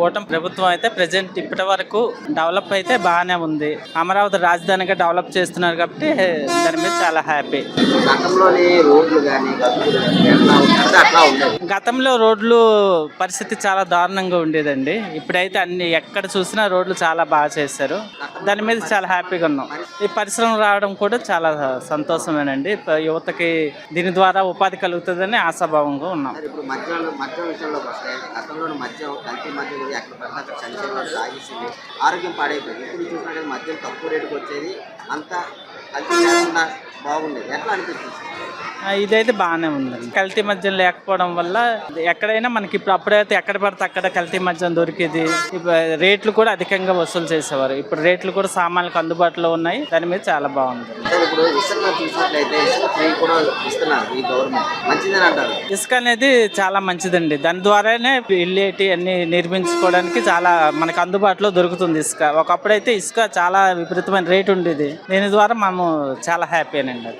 కూటమి ప్రభుత్వం అయితే ప్రజెంట్ ఇప్పటి వరకు డెవలప్ అయితే బాగానే ఉంది. అమరావతి రాజధానిగా డెవలప్ చేస్తున్నారు కాబట్టి దాని మీద చాలా హ్యాపీ గతంలో రోడ్లు పరిస్థితి చాలా దారుణంగా ఉండేదండి. ఇప్పుడైతే అన్ని ఎక్కడ చూసినా రోడ్లు చాలా బాగా చేశారు. దాని మీద చాలా హ్యాపీగా ఉన్నాం. ఈ పరిశ్రమ రావడం కూడా చాలా సంతోషమేనండి. యువతకి దీని ద్వారా ఉపాధి కలుగుతుందని ఆశాభావంగా ఉన్నాం. మరి ఇప్పుడు మద్యం ఎక్కడ పడితే అక్కడ చనిపోయేవాడు సాగిస్తుంది ఆరోగ్యం పాడైపోయింది. ఇప్పుడు చూసినట్టు మద్యం తక్కువ రేటుకు వచ్చేది. అంతా ఎట్లా అనిపిస్తుంది ఇదైతే బాగానే ఉందండి. కల్తీ మద్యం లేకపోవడం వల్ల ఎక్కడైనా మనకి ఇప్పుడు అప్పుడైతే ఎక్కడ పడితే అక్కడ కల్తీ మద్యం దొరికేది. ఇప్పుడు రేట్లు కూడా అధికంగా వసూలు చేసేవారు. ఇప్పుడు రేట్లు కూడా సామాన్లకు అందుబాటులో ఉన్నాయి. దాని మీద చాలా బాగుంది. ఇప్పుడు ఇసుక చూసినట్లయితే ఇసుక ఫ్రీ కూడా ఇస్తున్నారు ఈ గవర్నమెంట్. మంచిదని అంటారు? ఇసుక అనేది చాలా మంచిదండి. దాని ద్వారానే ఇల్లేటి అన్ని నిర్మించుకోవడానికి చాలా మనకు అందుబాటులో దొరుకుతుంది ఇసుక. ఒకప్పుడైతే ఇసుక చాలా విపరీతమైన రేటు ఉండేది. దీని ద్వారా మేము చాలా హ్యాపీ అండి